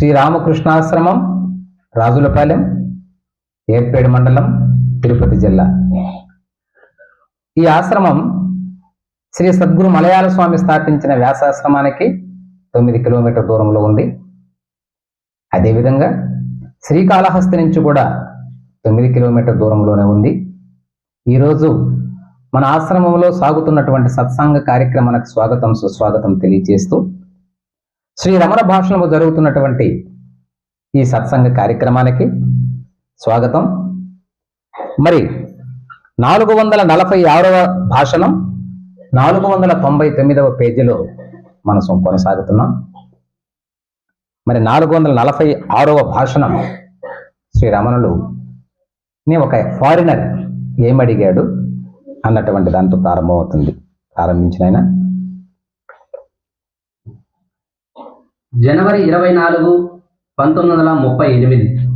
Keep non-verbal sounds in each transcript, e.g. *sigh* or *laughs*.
శ్రీరామకృష్ణాశ్రమం రాజులపాలెం ఏర్పేడు మండలం తిరుపతి జిల్లా. ఈ ఆశ్రమం శ్రీ సద్గురు మలయాళ స్వామి స్థాపించిన వ్యాసాశ్రమానికి తొమ్మిది కిలోమీటర్ దూరంలో ఉంది. అదేవిధంగా శ్రీకాళహస్తి నుంచి కూడా తొమ్మిది కిలోమీటర్ దూరంలోనే ఉంది. ఈరోజు మన ఆశ్రమంలో సాగుతున్నటువంటి సత్సంగ కార్యక్రమానికి స్వాగతం సుస్వాగతం తెలియజేస్తూ శ్రీ రమణ భాషణము జరుగుతున్నటువంటి ఈ సత్సంగ కార్యక్రమానికి స్వాగతం. మరి నాలుగు వందల నలభై ఆరవ భాషణం నాలుగు వందల తొంభై తొమ్మిదవ పేజీలో మనం కొనసాగుతున్నాం. మరి నాలుగు వందల నలభై ఆరవ భాషణం శ్రీ రమణులు నీ ఒక ఫారినర్ ఏమడిగాడు? అన్నటువంటి దాంతో ప్రారంభమవుతుంది. ప్రారంభించిన ఆయన. జనవరి ఇరవై నాలుగు పంతొమ్మిది వందల ముప్పై ఎనిమిది.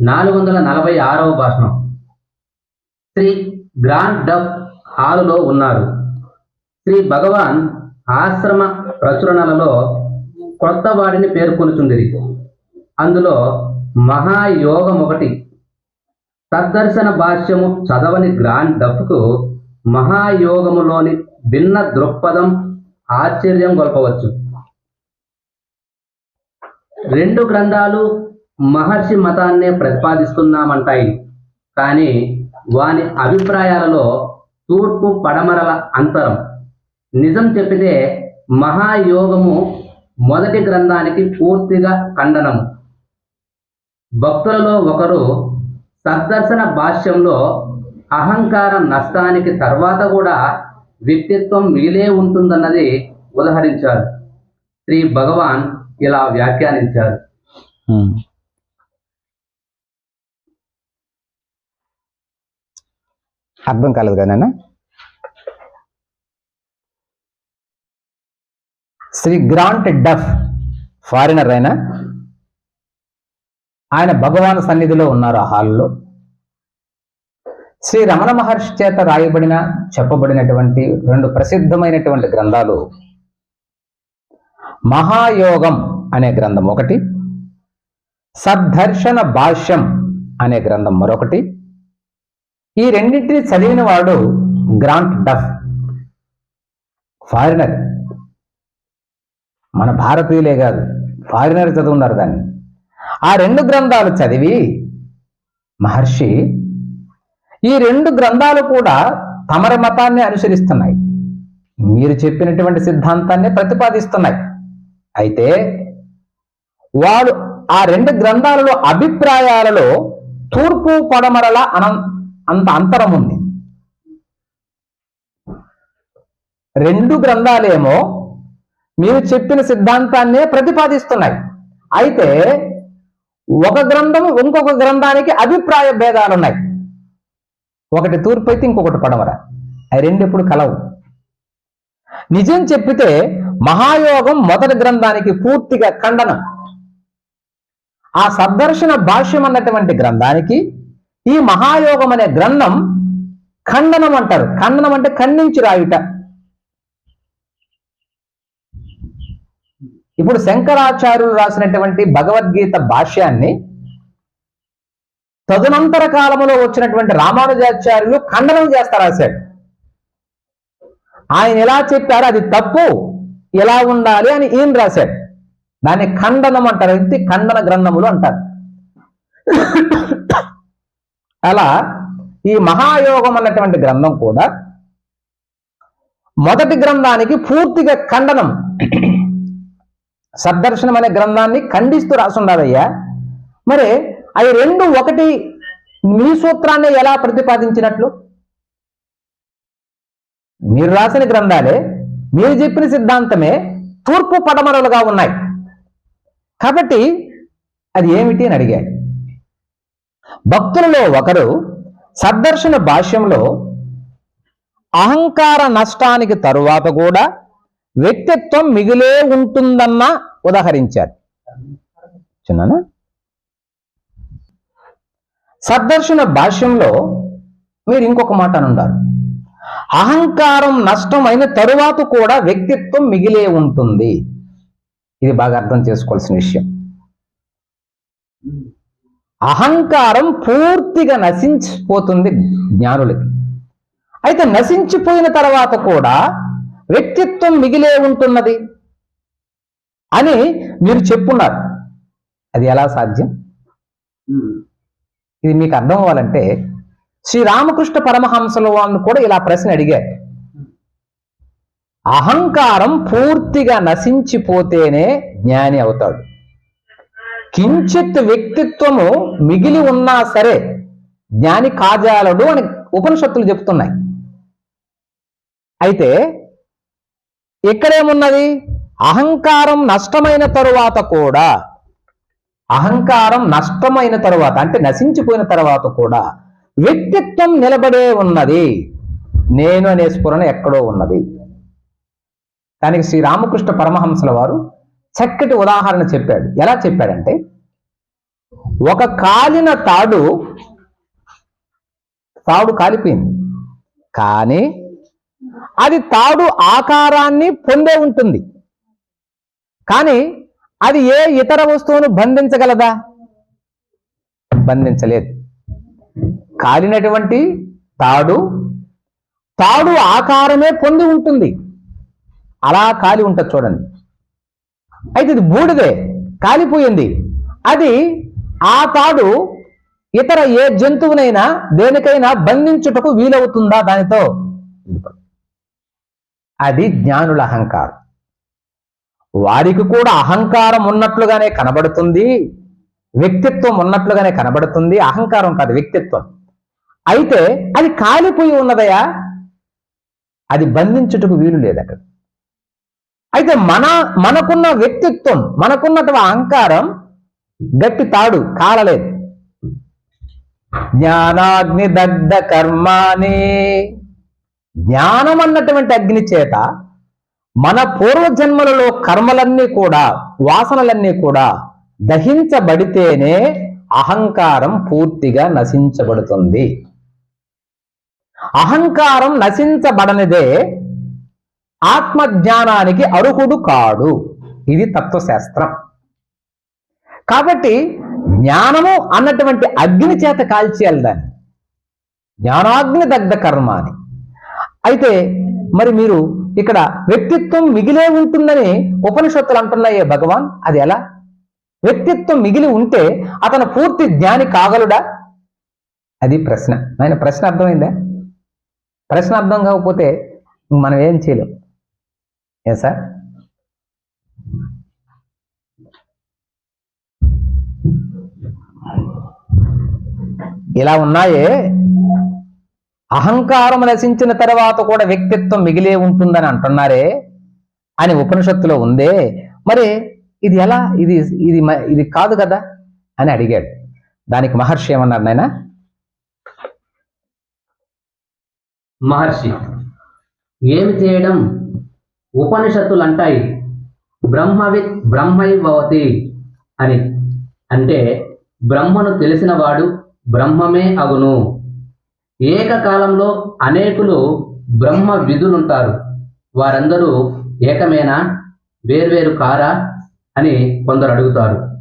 నాలుగు వందల నలభై ఆరవ భాషణం. శ్రీ గ్రాండ్ డబ్ హాలులో ఉన్నారు. శ్రీ భగవాన్ ఆశ్రమ ప్రచురణలలో క్రొత్త వాడిని పేర్కొనుచుండిరి. అందులో మహాయోగం ఒకటి సద్దర్శన భాష్యము చదవని గ్రాండ్ డఫ్కు మహాయోగములోని భిన్న దృక్పథం ఆశ్చర్యం గొల్పవచ్చు. రెండు గ్రంథాలు మహర్షి మతాన్నే ప్రతిపాదిస్తున్నామంటాయి. కానీ వాని అభిప్రాయాలలో తూర్పు పడమరల అంతరం. నిజం చెప్పితే మహాయోగము మొదటి గ్రంథానికి పూర్తిగా ఖండనము. భక్తులలో ఒకరు సద్దర్శన భాష్యంలో అహంకార నష్టానికి తర్వాత కూడా వ్యక్తిత్వం మిగిలే ఉంటుందన్నది ఉదహరించారు. శ్రీ భగవాన్ ఇలా వ్యాఖ్యానించారు. Hmm. అర్థం కాలేదు కదా శ్రీ గ్రాంట్ డఫ్ ఫారినర్ అయినా ఆయన భగవాన్ సన్నిధిలో ఉన్నారు ఆ హాల్లో. శ్రీ రమణ మహర్షి చేత రాయబడిన చెప్పబడినటువంటి రెండు ప్రసిద్ధమైనటువంటి గ్రంథాలు మహాయోగం అనే గ్రంథం ఒకటి సద్దర్శన భాష్యం అనే గ్రంథం మరొకటి. ఈ రెండింటిని చదివిన వాడు గ్రాంట్ డఫ్ ఫారినర్. మన భారతీయులే కాదు ఫారినర్ చదువున్నారు దాన్ని. ఆ రెండు గ్రంథాలు చదివి మహర్షి ఈ రెండు గ్రంథాలు కూడా తమరి మతాన్ని అనుసరిస్తున్నాయి. మీరు చెప్పినటువంటి సిద్ధాంతాన్ని ప్రతిపాదిస్తున్నాయి. అయితే వాడు ఆ రెండు గ్రంథాలలో అభిప్రాయాలలో తూర్పు పడమరల అన అంత అంతరం ఉంది. రెండు గ్రంథాలేమో మీరు చెప్పిన సిద్ధాంతాన్నే ప్రతిపాదిస్తున్నాయి. అయితే ఒక గ్రంథం ఇంకొక గ్రంథానికి అభిప్రాయ భేదాలు ఉన్నాయి ఒకటి తూర్పు అయితే ఇంకొకటి పడమర. అవి రెండు ఎప్పుడు కలవు. నిజం చెప్పితే మహాయోగం మొదటి గ్రంథానికి పూర్తిగా ఖండనం. ఆ సద్దర్శన భాష్యం అన్నటువంటి గ్రంథానికి ఈ మహాయోగం అనే గ్రంథం ఖండనం అంటారు. ఖండనం అంటే ఖండించి రాయుట ఇప్పుడు శంకరాచార్యులు రాసినటువంటి భగవద్గీత భాష్యాన్ని తదునంతర కాలంలో వచ్చినటువంటి రామానుజాచార్యులు ఖండనం చేస్తా రాశాడు ఆయన ఎలా చెప్పారు? అది తప్పు. ఎలా ఉండాలి అని ఈయన రాశాడు. దాన్ని ఖండనం అంటారు. ఇది ఖండన గ్రంథములు అంటారు. అలా ఈ మహాయోగం అన్నటువంటి గ్రంథం కూడా మొదటి గ్రంథానికి పూర్తిగా ఖండనం. సద్దర్శనం అనే గ్రంథాన్ని ఖండిస్తూ రాసుండాలయ్యా. మరి అవి రెండు ఒకటి మీ సూత్రాన్ని ఎలా ప్రతిపాదించినట్లు? మీరు రాసిన గ్రంథాలే మీరు చెప్పిన సిద్ధాంతమే తూర్పు పడమరలుగా ఉన్నాయి. కాబట్టి అది ఏమిటి అని అడిగాడు. భక్తులలో ఒకరు సద్దర్శన భాష్యంలో అహంకార నష్టానికి తరువాత కూడా వ్యక్తిత్వం మిగిలే ఉంటుందన్న ఉదాహరించారు. చిన్నానా? సద్దర్శన భాష్యంలో మీరు ఇంకొక మాట అనున్నారు. అహంకారం నష్టమైన తరువాత కూడా వ్యక్తిత్వం మిగిలే ఉంటుంది. ఇది బాగా అర్థం చేసుకోవాల్సిన విషయం. అహంకారం పూర్తిగా నశించిపోతుంది జ్ఞానులకి. అయితే నశించిపోయిన తర్వాత కూడా వ్యక్తిత్వం మిగిలే ఉంటున్నది అని మీరు చెప్పున్నారు. అది ఎలా సాధ్యం? ఇది మీకు అర్థం అవ్వాలంటే శ్రీరామకృష్ణ పరమహంసల వాళ్ళు కూడా ఇలా ప్రశ్న అడిగారు. అహంకారం పూర్తిగా నశించిపోతేనే జ్ఞాని అవుతాడు. కించిత్ వ్యక్తిత్వము మిగిలి ఉన్నా సరే జ్ఞాని కాజాలడు అని ఉపనిషత్తులు చెప్తున్నాయి. అయితే ఇక్కడేమున్నది? అహంకారం నష్టమైన తరువాత కూడా అహంకారం నష్టమైన తరువాత అంటే నశించిపోయిన తర్వాత కూడా వ్యక్తిత్వం నిలబడే ఉన్నది. నేను అనే స్ఫురణ ఎక్కడో ఉన్నది. దానికి శ్రీరామకృష్ణ పరమహంసల వారు చక్కటి ఉదాహరణ చెప్పాడు. ఎలా చెప్పాడంటే ఒక కాలిన తాడు తాడు కాలిపోయింది. కానీ అది తాడు ఆకారాన్ని పొందే ఉంటుంది. కానీ అది ఏ ఇతర వస్తువును బంధించగలదా? బంధించలేదు. కాలినటువంటి తాడు తాడు ఆకారమే పొంది ఉంటుంది. అలా కాలి ఉంటుంది చూడండి. అయితే ఇది బూడిదే కాలిపోయింది. అది ఆ తాడు ఇతర ఏ జంతువునైనా దేనికైనా బంధించుటకు వీలవుతుందా దానితో? అది జ్ఞానుల అహంకారం. వారికి కూడా అహంకారం ఉన్నట్లుగానే కనబడుతుంది. వ్యక్తిత్వం ఉన్నట్లుగానే కనబడుతుంది అహంకారం కాదు వ్యక్తిత్వం. అయితే అది కాలిపోయి ఉన్నదయా? అది బంధించుటకు వీలు లేదు అక్కడ అయితే మన మనకున్న వ్యక్తిత్వం మనకున్నటువంటి అహంకారం గట్టి తాడు కాలలేదు. జ్ఞానాగ్ని దగ్ధ కర్మాని. జ్ఞానం అన్నటువంటి అగ్ని చేత మన పూర్వజన్మలలో కర్మలన్నీ కూడా వాసనలన్నీ కూడా దహించబడితేనే అహంకారం పూర్తిగా నశించబడుతుంది. అహంకారం నశించబడనిదే ఆత్మజ్ఞానానికి అర్హుడు కాడు. ఇది తత్వశాస్త్రం. కాబట్టి జ్ఞానము అన్నటువంటి అగ్ని చేత కాల్చేయాలి దాన్ని. జ్ఞానాగ్ని దగ్ధ కర్మ అని. అయితే మరి మీరు ఇక్కడ వ్యక్తిత్వం మిగిలే ఉంటుందని ఉపనిషత్తులు అంటున్నాయే భగవాన్. అది ఎలా? వ్యక్తిత్వం మిగిలి ఉంటే అతను పూర్తి జ్ఞాని కాగలుడా? అది ప్రశ్న. ఆయన ప్రశ్న అర్థమైందా? ప్రశ్న అర్థం కాకపోతే మనం ఏం చేయలేం. ఏ సార్ ఇలా ఉన్నాయే. అహంకారం నశించిన తర్వాత కూడా వ్యక్తిత్వం మిగిలే ఉంటుందని అంటున్నారే. అని ఉపనిషత్తులో ఉందే. మరి ఇది ఎలా? ఇది ఇది ఇది కాదు కదా? అని అడిగాడు. దానికి మహర్షి ఏమన్నారు నాయన? మహర్షి ఏమి చేయడం? ఉపనిషత్తులు అంటాయి బ్రహ్మవిత్ బ్రహ్మైవతి అని. అంటే బ్రహ్మను తెలిసినవాడు బ్రహ్మమే అగును. ఏకకాలంలో అనేకులు బ్రహ్మ విధులుంటారు వారందరూ ఏకమేనా? వేర్వేరు కారా? అని కొందరు అడుగుతారు.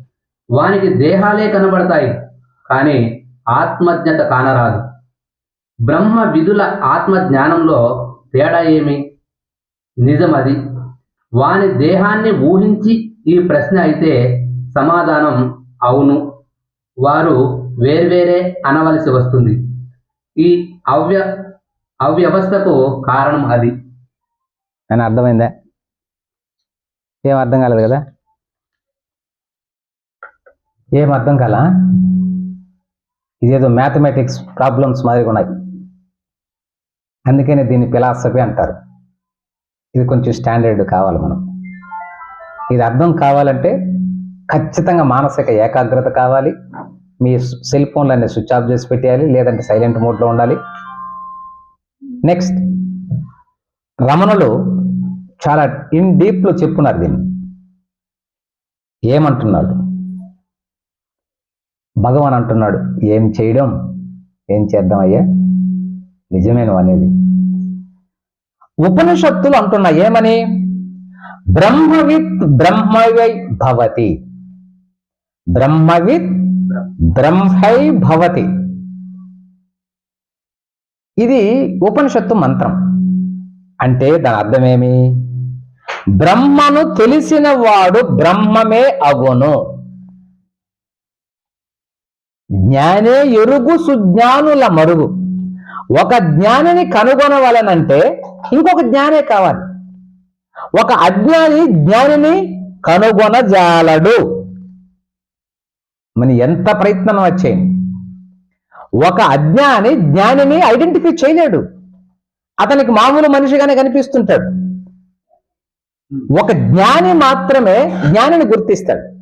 వానికి దేహాలే కనబడతాయి కానీ ఆత్మజ్ఞత కానరాదు. బ్రహ్మ విధుల ఆత్మ జ్ఞానంలో తేడా ఏమి? నిజమది. వాని దేహాన్ని ఊహించి ఈ ప్రశ్న అయితే సమాధానం అవును. వారు వేర్వేరే అనవలసి వస్తుంది. ఈ అవ్య అవ్యవస్థకు కారణం అది. అని అర్థమైందా? ఏం అర్థం కాలేదు కదా? ఏం అర్థం కాల? ఇదేదో మ్యాథమెటిక్స్ ప్రాబ్లమ్స్ మాదిరిగా ఉన్నాయి. అందుకనే దీన్ని ఫిలాసఫీ అంటారు. ఇది కొంచెం స్టాండర్డ్ కావాలి మనం. ఇది అర్థం కావాలంటే ఖచ్చితంగా మానసిక ఏకాగ్రత కావాలి. మీ సెల్ ఫోన్లన్నీ స్విచ్ ఆఫ్ చేసి పెట్టేయాలి లేదంటే సైలెంట్ మోడ్లో ఉండాలి. నెక్స్ట్ రమణులు చాలా ఇన్ డీప్లో చెప్పున్నారు దీన్ని. ఏమంటున్నాడు? భగవాన్ అంటున్నాడు ఏం చేయడం? ఏం చేద్దాం అయ్యా? నిజమేను అనేది. ఉపనిషత్తులు అంటున్నా ఏమని? బ్రహ్మవిత్ బ్రహ్మవై భవతి. బ్రహ్మవిత్ బ్రహ్మై భవతి. ఇది ఉపనిషత్తు మంత్రం. అంటే దాని అర్థమేమి బ్రహ్మను తెలిసిన వాడు బ్రహ్మమే అగును. జ్ఞానే ఎరుగు సుజ్ఞానుల మరుగు. ఒక జ్ఞానిని కనుగొనవలనంటే ఇంకొక జ్ఞానే కావాలి. ఒక అజ్ఞాని జ్ఞానిని కనుగొనజాలడు. మన ఎంత ప్రయత్నం వచ్చేయండి ఒక అజ్ఞాని జ్ఞానిని ఐడెంటిఫై చేయలేడు. అతనికి మామూలు మనిషిగానే కనిపిస్తుంటాడు. ఒక జ్ఞాని మాత్రమే జ్ఞానిని గుర్తిస్తాడు.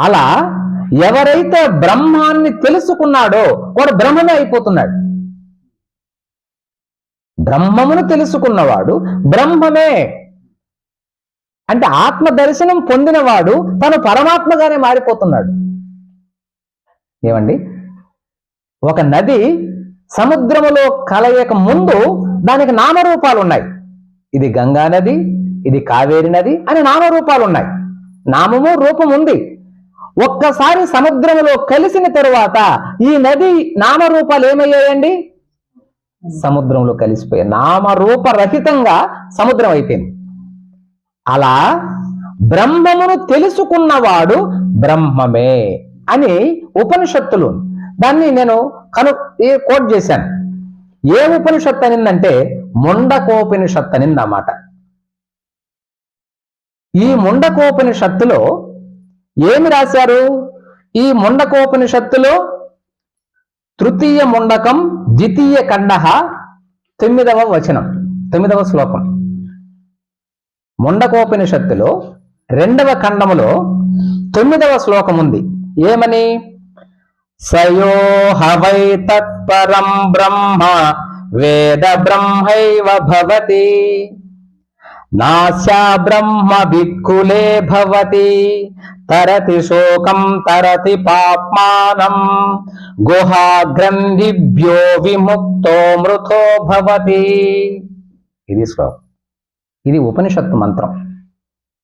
అలా ఎవరైతే బ్రహ్మాన్ని తెలుసుకున్నాడో వాడు బ్రహ్మమే అయిపోతున్నాడు. బ్రహ్మమును తెలుసుకున్నవాడు బ్రహ్మమే. అంటే ఆత్మ దర్శనం పొందినవాడు తను పరమాత్మగానే మారిపోతున్నాడు. ఏమండి? ఒక నది సముద్రములో కలయక ముందు దానికి నామరూపాలు ఉన్నాయి ఇది గంగా నది ఇది కావేరి నది అని నామరూపాలు ఉన్నాయి నామము రూపం ఉంది. ఒక్కసారి సముద్రంలో కలిసిన తరువాత ఈ నది నామరూపాలు ఏమయ్యాయండి? సముద్రంలో కలిసిపోయాయి నామరూపరహితంగా సముద్రం అయిపోయింది. అలా బ్రహ్మమును తెలుసుకున్నవాడు బ్రహ్మమే అని ఉపనిషత్తులు. దాన్ని నేను కను కోట్ చేశాను. ఏ ఉపనిషత్తు అనిందంటే ముండకోపనిషత్తు అనిందన్నమాట. ఈ ముండకోపనిషత్తులో ఏమి రాశారు? ఈ ముండకోపనిషత్తులో తృతీయ ముండకం ద్వితీయ ఖండ తొమ్మిదవ వచనం తొమ్మిదవ శ్లోకం. ముండకోపనిషత్తులో రెండవ ఖండములో తొమ్మిదవ శ్లోకం ఉంది. ఏమని? సయోహవై తత్పరం బ్రహ్మ వేద బ్రహ్మైవ భవతి. నాశా బ్రహ్మ భిక్కులే భవతి. తరతి శోకం తరతి పాప్మానం. గుహా గ్రంథిభ్యో విముక్తో మృతో భవతి. ఇది శ్లోకం. ఇది ఉపనిషత్తు మంత్రం.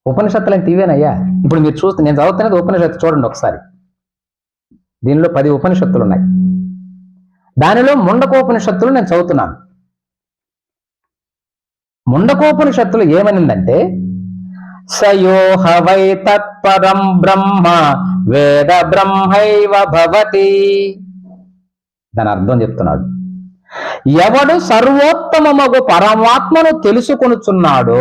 ఉపనిషత్తులు అంటే ఇవేనయ్యా ఇప్పుడు మీరు చూస్తే నేను చదువుతున్నది ఉపనిషత్తు చూడండి ఒకసారి. దీనిలో పది ఉపనిషత్తులు ఉన్నాయి దానిలో ముండకోపనిషత్తులు నేను చదువుతున్నాను. ముండకోపనిషత్తులు ఏమనిందంటే సయోహ వై తత్పరం బ్రహ్మ వేద బ్రహ్మైవ భవతి. దాని అర్థం చెప్తున్నాడు. ఎవడు సర్వోత్తమమగు పరమాత్మను తెలుసుకొనుచున్నాడో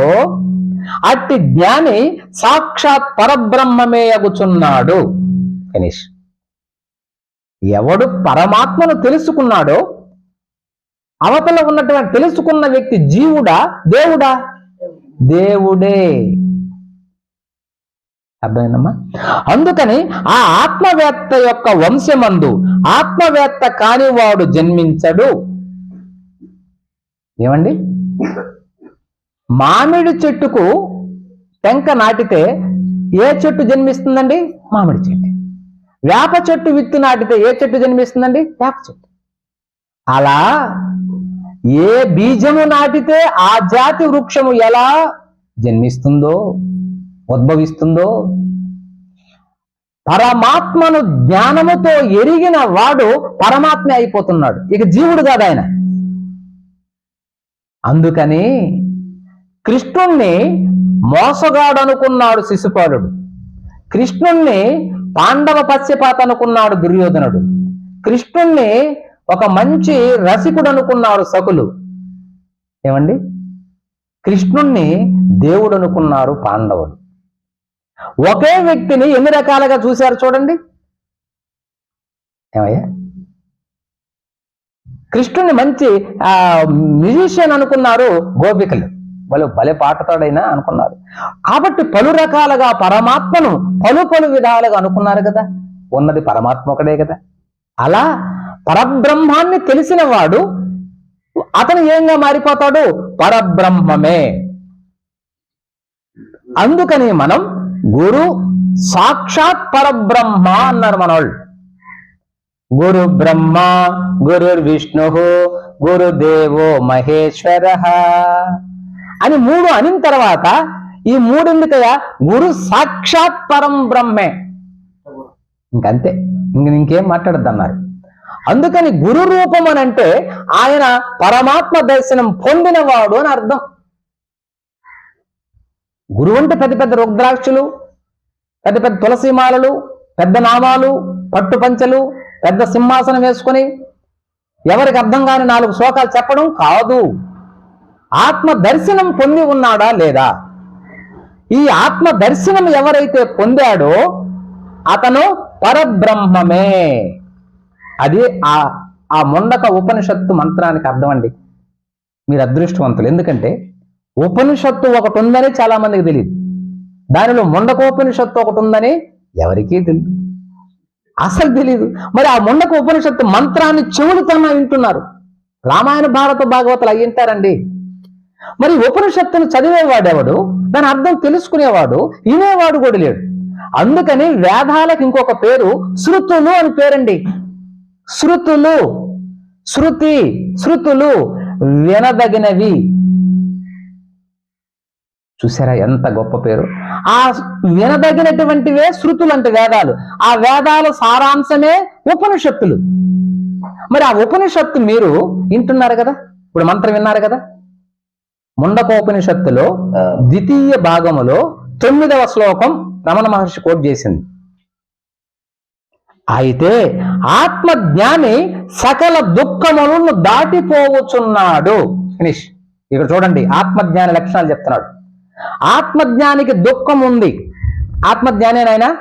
అట్టి జ్ఞాని సాక్షాత్ పరబ్రహ్మమే అగుచున్నాడు ఫినిష్. ఎవడు పరమాత్మను తెలుసుకున్నాడో అవతల ఉన్నటువంటి తెలుసుకున్న వ్యక్తి జీవుడా దేవుడా? దేవుడే. అర్థమైందమ్మా? అందుకని ఆ ఆత్మవేత్త యొక్క వంశమందు ఆత్మవేత్త కానివాడు జన్మించడు. ఏమండి? మామిడి చెట్టుకు టెంక నాటితే ఏ చెట్టు జన్మిస్తుందండి? మామిడి చెట్టు. వేప చెట్టు విత్తు నాటితే ఏ చెట్టు జన్మిస్తుందండి? వేప చెట్టు. అలా ఏ బీజము నాటితే ఆ జాతి వృక్షము ఎలా జన్మిస్తుందో ఉద్భవిస్తుందో? పరమాత్మను జ్ఞానముతో ఎరిగిన వాడు పరమాత్మ అయిపోతున్నాడు. ఇక జీవుడు కాదు ఆయన. అందుకని కృష్ణుణ్ణి మోసగాడనుకున్నాడు శిశుపాలుడు. కృష్ణుణ్ణి పాండవ పశ్యపాత అనుకున్నాడు దుర్యోధనుడు. కృష్ణుణ్ణి ఒక మంచి రసికుడు అనుకున్నారు సకులు ఏమండి? కృష్ణుణ్ణి దేవుడు అనుకున్నారు పాండవులు. ఒకే వ్యక్తిని ఎన్ని రకాలుగా చూశారు చూడండి? ఏమయ్యా? కృష్ణుని మంచి ఆ మ్యూజిషియన్ అనుకున్నారు గోపికలు. వాళ్ళు భలే పాటతాడైనా అనుకున్నారు. కాబట్టి పలు రకాలుగా పరమాత్మను పలు పలు విధాలుగా అనుకున్నారు కదా. ఉన్నది పరమాత్మ ఒకడే కదా. అలా పరబ్రహ్మాన్ని తెలిసిన వాడు అతను ఏంగా మారిపోతాడు? పరబ్రహ్మమే. అందుకని మనం గురు సాక్షాత్ పరబ్రహ్మ అన్నారు మనోళ్ళు. గురు బ్రహ్మ గురుర్ విష్ణు గురుదేవో మహేశ్వర అని మూడు అనిన తర్వాత ఈ మూడెందుకయ్యా? గురు సాక్షాత్ పరం బ్రహ్మే. ఇంకంతే. ఇంక ఇంకేం మాట్లాడద్దన్నారు. అందుకని గురు రూపం అని అంటే ఆయన పరమాత్మ దర్శనం పొందినవాడు అని అర్థం. గురువు అంటే పెద్ద పెద్ద రుద్రాక్షులు పెద్ద పెద్ద తులసిమాలలు పెద్ద నామాలు పట్టు పంచలు పెద్ద సింహాసనం వేసుకొని ఎవరికి అర్థం కాని నాలుగు శ్లోకాలు చెప్పడం కాదు. ఆత్మ దర్శనం పొంది ఉన్నాడా లేదా? ఈ ఆత్మ దర్శనం ఎవరైతే పొందాడో అతను పరబ్రహ్మమే. అది ఆ ఆ ముండక ఉపనిషత్తు మంత్రానికి అర్థం అండి మీరు అదృష్టవంతులు. ఎందుకంటే ఉపనిషత్తు ఒకటి ఉందని చాలా మందికి తెలియదు దానిలో ముండకోపనిషత్తు ఒకటి ఉందని ఎవరికీ తెలియదు అసలు తెలియదు మరి ఆ ముండక ఉపనిషత్తు మంత్రాన్ని చెవులతోనే వింటున్నారు. రామాయణ భారత భాగవతులు అయ్యింటారండి మరి ఉపనిషత్తును చదివేవాడెవడు? దాని అర్థం తెలుసుకునేవాడు వినేవాడు కూడా లేడు. అందుకని వేదాలకు ఇంకొక పేరు శృతులు అని పేరండి. శృతులు శృతి శృతులు వినదగినవి. చూసారా ఎంత గొప్ప పేరు? ఆ వినదగినటువంటివే శృతులు అంటే వేదాలు. ఆ వేదాల సారాంశమే ఉపనిషత్తులు. మరి ఆ ఉపనిషత్తు మీరు వింటున్నారు కదా? ఇప్పుడు మంత్రం విన్నారు కదా? ముండకోపనిషత్తులో ద్వితీయ భాగములో తొమ్మిదవ శ్లోకం రమణ మహర్షి కోట్ చేసింది. అయితే ఆత్మజ్ఞాని సకల దుఃఖములను దాటిపోవచ్చున్నాడు. ఫినిష్. ఇక్కడ చూడండి ఆత్మజ్ఞాని లక్షణాలు చెప్తున్నాడు. ఆత్మజ్ఞానికి దుఃఖం ఉంది. ఆత్మజ్ఞానేనాయనా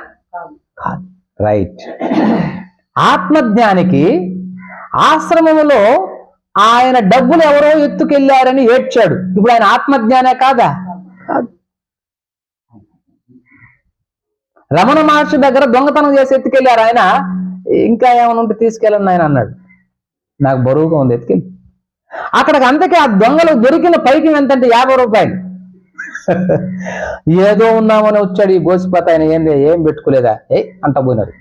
కాదు. రైట్ ఆత్మజ్ఞానికి ఆశ్రమములో ఆయన డబ్బులు ఎవరో ఎత్తుకెళ్ళారని ఏడ్చాడు. ఇప్పుడు ఆయన ఆత్మజ్ఞానే కాదా? కాదు. రమణ మహర్షి దగ్గర దొంగతనం చేసి ఎత్తుకెళ్ళారు ఆయన ఇంకా ఏమైనా ఉంటే తీసుకెళ్ళండి ఆయన అన్నాడు. నాకు బరువుగా ఉంది ఎత్తుకెళ్ళి. అక్కడికి అంతకే ఆ దొంగలు దొరికిన పైకి ఎంతంటే యాభై రూపాయలు. *laughs* ఏదో ఉన్నామని వచ్చాడు ఈ గోసిపోత ఆయన ఏంది ఏం పెట్టుకోలేదా? ఏ అంట పోయినారు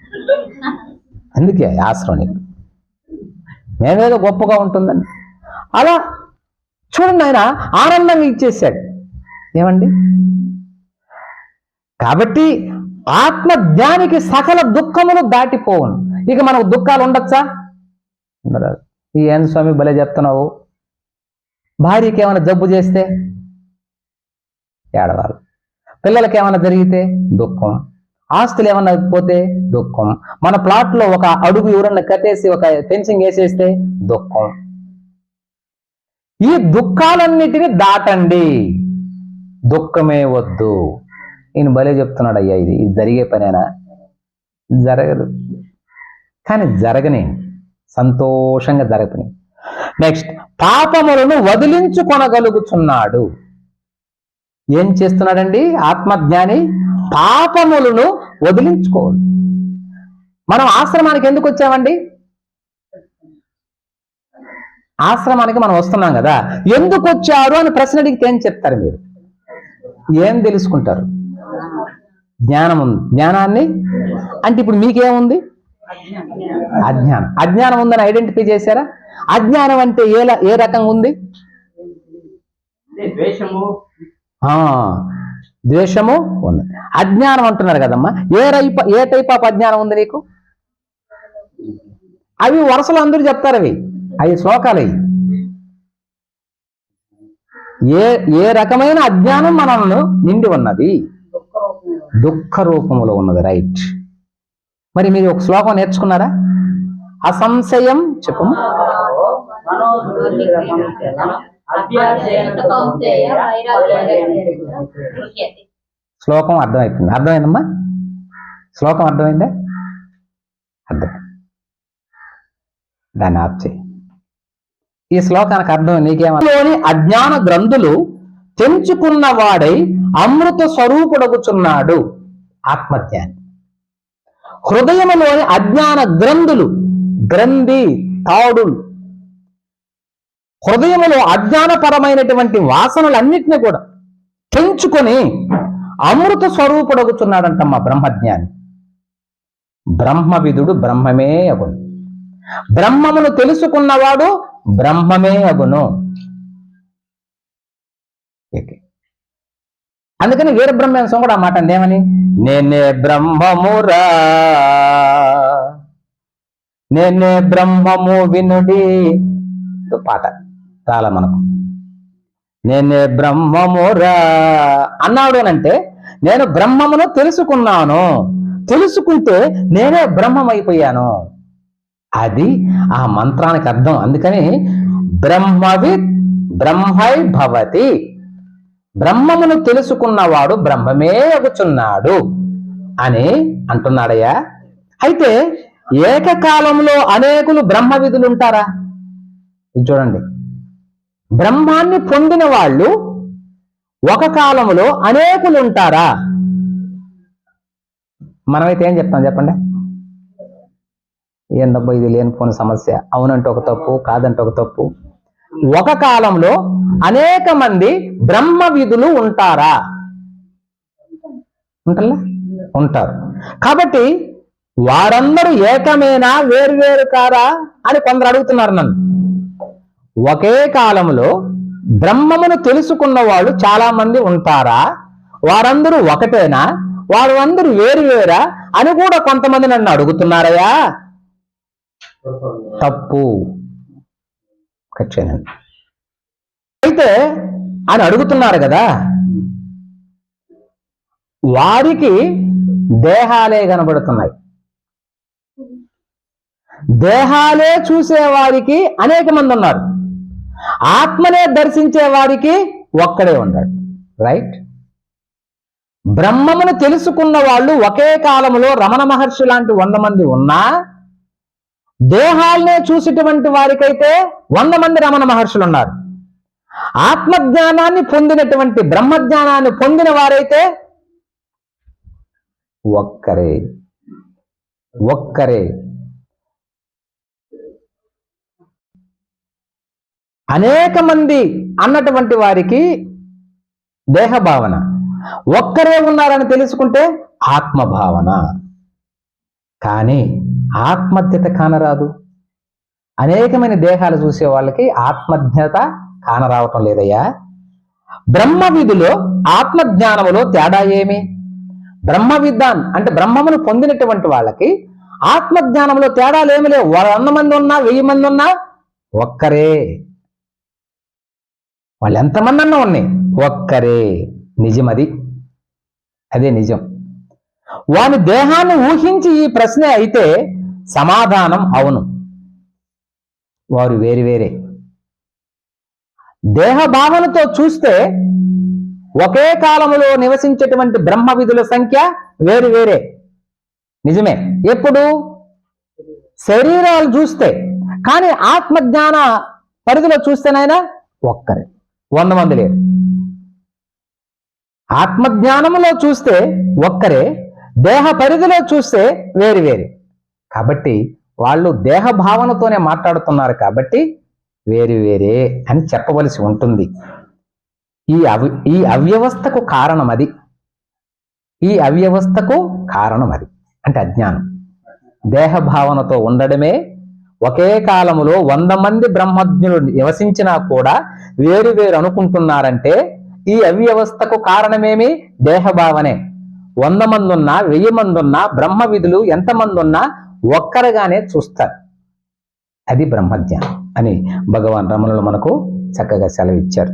అందుకే ఆశ్రమం నీకు. మేమేదో గొప్పగా ఉంటుందని. అలా చూడండి ఆయన ఆనందంగా ఇచ్చేసాడు ఏమండి? కాబట్టి ఆత్మ జ్ఞానికి సకల దుఃఖములు దాటిపోవును. ఇక మనకు దుఃఖాలు ఉండొచ్చా? ఉండరాదు. ఈ ఏం స్వామి భలే చెప్తున్నావు. భార్యకి ఏమైనా జబ్బు చేస్తే? ఏడవాలి. పిల్లలకి ఏమైనా జరిగితే దుఃఖం. ఆస్తులు ఏమన్నా పోతే దుఃఖం. మన ప్లాట్లో ఒక అడుగు ఎవరన్నా కట్టేసి ఒక ఫెన్సింగ్ వేసేస్తే దుఃఖం. ఈ దుఃఖాలన్నిటిని దాటండి. దుఃఖమే వద్దు. ఈయన భలే చెప్తున్నాడు అయ్యా ఇది. ఇది జరిగే పనేనా? జరగదు. కానీ జరగని. సంతోషంగా జరగని నెక్స్ట్ పాపములను వదిలించుకొనగలుగుతున్నాడు. ఏం చేస్తున్నాడండి? ఆత్మజ్ఞాని పాపములను వదిలించుకోవాలి మనం ఆశ్రమానికి ఎందుకు వచ్చామండి? ఆశ్రమానికి మనం వస్తున్నాం కదా. ఎందుకు వచ్చారు అని ప్రశ్న అడిగితే ఏం చెప్తారు మీరు? ఏం తెలుసుకుంటారు? జ్ఞానం ఉంది. జ్ఞానాన్ని? అంటే ఇప్పుడు మీకేముంది? అజ్ఞానం. అజ్ఞానం ఉందని ఐడెంటిఫై చేశారా? అజ్ఞానం అంటే ఏ ఏ రకంగా ఉంది? ద్వేషము ఆ ఉంది. అజ్ఞానం అంటున్నారు కదమ్మా. ఏ రైప ఏ టైప్ ఆఫ్ అజ్ఞానం ఉంది నీకు? అవి వరుసలు అందరూ చెప్తారు అవి. అవి శ్లోకాలు అవి. ఏ ఏ రకమైన అజ్ఞానం మనల్ని నిండి ఉన్నది? దుఃఖ రూపంలో ఉన్నది. రైట్. మరి మీరు ఒక శ్లోకం నేర్చుకున్నారా? అసంశయం చెప్పము శ్లోకం అర్థమైపోయింది అర్థమైందమ్మా శ్లోకం అర్థమైందా? అర్థం దాన్ని ఆప్ చేయి. ఈ శ్లోకానికి అర్థం నీకేమని అజ్ఞాన గ్రంథులు తెంచుకున్న వాడై అమృత స్వరూపుడగుచున్నాడు. ఆత్మజ్ఞాని. హృదయములోని అజ్ఞాన గ్రంథులు గ్రంథి తాడులు హృదయంలో అజ్ఞానపరమైనటువంటి వాసనలన్నింటినీ కూడా పెంచుకొని అమృత స్వరూపుడగుచున్నాడంటమ్మా బ్రహ్మజ్ఞాని. బ్రహ్మవిధుడు బ్రహ్మమే అగును. బ్రహ్మమును తెలుసుకున్నవాడు బ్రహ్మమే అగును. అందుకని వీర వీరబ్రహ్మేంశం కూడా ఆ మాట ఏమని? నేనే బ్రహ్మమురా. నేనే బ్రహ్మము వినుడి. పాట. తాళ మనకు నేనే బ్రహ్మమురా అన్నాడు అంటే నేను బ్రహ్మమును తెలుసుకున్నాను. తెలుసుకుంటే నేనే బ్రహ్మమైపోయాను. అది ఆ మంత్రానికి అర్థం. అందుకని బ్రహ్మవిత్ బ్రహ్మై భవతి. బ్రహ్మమును తెలుసుకున్నవాడు బ్రహ్మమే అగుచున్నాడు అని అంటున్నాడయ్యా. అయితే ఏకకాలంలో అనేకులు బ్రహ్మవిధులు ఉంటారా? చూడండి. బ్రహ్మాన్ని పొందిన వాళ్ళు ఒక కాలంలో అనేకులు ఉంటారా? మనమైతే ఏం చెప్తాం చెప్పండి? ఏందబ్బా ఇది లేనిపోని సమస్య? అవునంటే ఒక తప్పు కాదంటే ఒక తప్పు. ఒక కాలంలో అనేక మంది బ్రహ్మ విధులు ఉంటారా? ఉంటారా ఉంటారు. కాబట్టి వారందరూ ఏకమేనా వేరు కారా అని కొందరు అడుగుతున్నారు నన్ను. ఒకే కాలంలో బ్రహ్మమును తెలుసుకున్న వాళ్ళు చాలా మంది ఉంటారా? వారందరూ ఒకటేనా? వారందరూ వేరు వేరా? అని కూడా కొంతమంది నన్ను అడుగుతున్నారయ్యా. తప్పు. ఖచ్చితంగా అయితే అని అడుగుతున్నారు కదా. వారికి దేహాలే కనబడుతున్నాయి. దేహాలే చూసే వారికి అనేక మంది ఉన్నారు. ఆత్మనే దర్శించే వారికి ఒక్కడే ఉన్నాడు. రైట్ బ్రహ్మమును తెలుసుకున్న వాళ్ళు ఒకే కాలంలో రమణ మహర్షి లాంటి వంద మంది ఉన్నా దేహాలనే చూసేటువంటి వారికైతే వంద మంది రమణ మహర్షులు ఉన్నారు. ఆత్మజ్ఞానాన్ని పొందినటువంటి బ్రహ్మజ్ఞానాన్ని పొందిన వారైతే ఒక్కరే. ఒక్కరే. అనేక మంది అన్నటువంటి వారికి దేహ భావన ఒక్కరే ఉన్నారని తెలుసుకుంటే ఆత్మ భావన కానీ ఆత్మజ్ఞత కానరాదు. అనేకమైన దేహాలు చూసే వాళ్ళకి ఆత్మజ్ఞత కానరావటం లేదయ్యా. బ్రహ్మ విధిలో ఆత్మజ్ఞానములో తేడా ఏమి? బ్రహ్మ విద్వాన్ అంటే బ్రహ్మమును పొందినటువంటి వాళ్ళకి ఆత్మజ్ఞానంలో తేడాలు ఏమి లేవు. వంద మంది ఉన్నా వెయ్యి మంది ఉన్నా ఒక్కరే. వాళ్ళు ఎంతమంది అన్నా ఉన్నాయి. ఒక్కరే. నిజం అది. అదే నిజం. వాని దేహాన్ని ఊహించి ఈ ప్రశ్న అయితే సమాధానం అవును. వారు వేరు వేరే. దేహ భావనతో చూస్తే ఒకే కాలంలో నివసించేటువంటి బ్రహ్మ విధుల సంఖ్య వేరు వేరే. నిజమే. ఎప్పుడు? శరీరాలు చూస్తే. కానీ ఆత్మజ్ఞాన పరిధిలో చూస్తేనైనా ఒక్కరే. వంద మంది లేరు. ఆత్మజ్ఞానంలో చూస్తే ఒక్కరే దేహ పరిధిలో చూస్తే వేరు వేరు. కాబట్టి వాళ్ళు దేహ భావనతోనే మాట్లాడుతున్నారు కాబట్టి వేరు వేరే అని చెప్పవలసి ఉంటుంది. ఈ అవి ఈ అవ్యవస్థకు కారణం అది. ఈ అవ్యవస్థకు కారణం అది. అంటే అజ్ఞానం. దేహ భావనతో ఉండడమే ఒకే కాలములో వంద మంది బ్రహ్మజ్ఞులు నివసించినా కూడా వేరు వేరు అనుకుంటున్నారంటే ఈ అవ్యవస్థకు కారణమేమి? దేహభావనే. వంద మంది ఉన్నా వెయ్యి మంది ఉన్నా బ్రహ్మ విధులు ఎంతమంది ఉన్నా ఒక్కరుగానే చూస్తారు. అది బ్రహ్మజ్ఞానం అని భగవాన్ రమణులు మనకు చక్కగా సెలవిచ్చారు.